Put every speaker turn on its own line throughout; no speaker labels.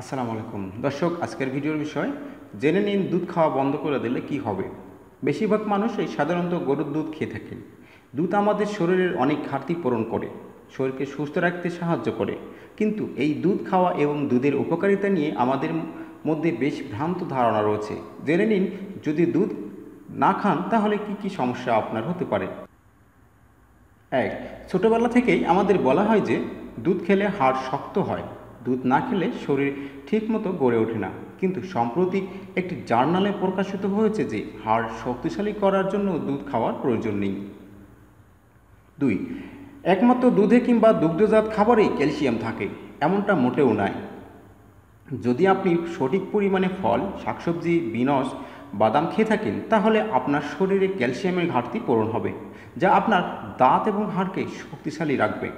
আসসালামু আলাইকুম। দর্শক, আজকের ভিডিওর বিষয়, জেনে নিন দুধ খাওয়া বন্ধ করে দিলে কি হবে। বেশিরভাগ মানুষ এই সাধারণত গরুর দুধ খেয়ে থাকেন। দুধ আমাদের শরীরের অনেক ঘাটতি পূরণ করে, শরীরকে সুস্থ রাখতে সাহায্য করে। কিন্তু এই দুধ খাওয়া এবং দুধের উপকারিতা নিয়ে আমাদের মধ্যে বেশ ভ্রান্ত ধারণা রয়েছে। জেনে নিন, যদি দুধ না খান, তাহলে কি কি সমস্যা আপনার হতে পারে? এক, ছোটোবেলা থেকেই আমাদের বলা হয় যে, দুধ খেলে হাড় শক্ত হয়। দুধ না খেলে শরীর ঠিকমতো গড়ে ওঠে না। কিন্তু সম্প্রতি একটি জার্নালে প্রকাশিত হয়েছে যে হাড় শক্তিশালী করার জন্য দুধ খাওয়ার প্রয়োজন নেই। দুই, একমাত্র দুধে কিংবা দুগ্ধজাত খাবারেই ক্যালসিয়াম থাকে, এমনটা মোটেও নয় যদি আপনি সঠিক পরিমাণে ফল, শাকসবজি, বিনস, বাদাম খেয়ে থাকেন, তাহলে আপনার শরীরে ক্যালসিয়ামের ঘাটতি পূরণ হবে, যা আপনার দাঁত এবং হাড়কে শক্তিশালী রাখবে।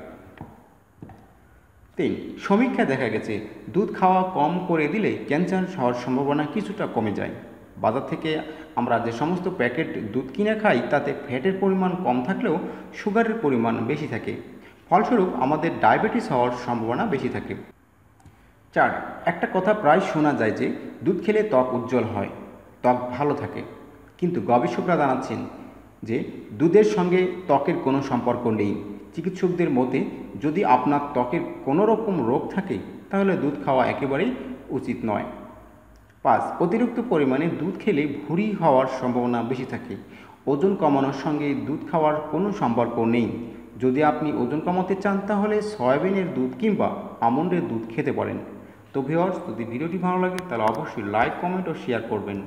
তিন সমীক্ষা দেখা গেছে, দুধ খাওয়া কম করে দিলে ক্যান্সার হওয়ার সম্ভাবনা কিছুটা কমে যায়। বাজার থেকে আমরা যে সমস্ত প্যাকেট দুধ কিনে খাই, তাতে ফ্যাটের পরিমাণ কম থাকলেও সুগারের পরিমাণ বেশি থাকে। ফলস্বরূপ আমাদের ডায়াবেটিস হওয়ার সম্ভাবনা বেশি থাকে। চার, একটা কথা প্রায় শোনা যায় যে, দুধ খেলে ত্বক উজ্জ্বল হয়, ত্বক ভালো থাকে। কিন্তু গবেষকরা জানাচ্ছেন যে, দুধের সঙ্গে ত্বকের কোনো সম্পর্ক নেই। চিকিৎসকদের মতে, যদি আপনার ত্বকের কোনো রকম রোগ থাকে, তাহলে দুধ খাওয়া একেবারেই উচিত নয়। পাঁচ, অতিরিক্ত পরিমাণে দুধ খেলে ভুঁড়ি হওয়ার সম্ভাবনা বেশি থাকে। ওজন কমানোর সঙ্গে দুধ খাওয়ার কোনো সম্পর্ক নেই। যদি আপনি ওজন কমাতে চান, তাহলে সয়াবিনের দুধ কিংবা আমন্ডের দুধ খেতে পারেন। তো ভিওয়ার্স যদি ভিডিওটি ভালো লাগে, তাহলে অবশ্যই লাইক কমেন্ট ও শেয়ার করবেন।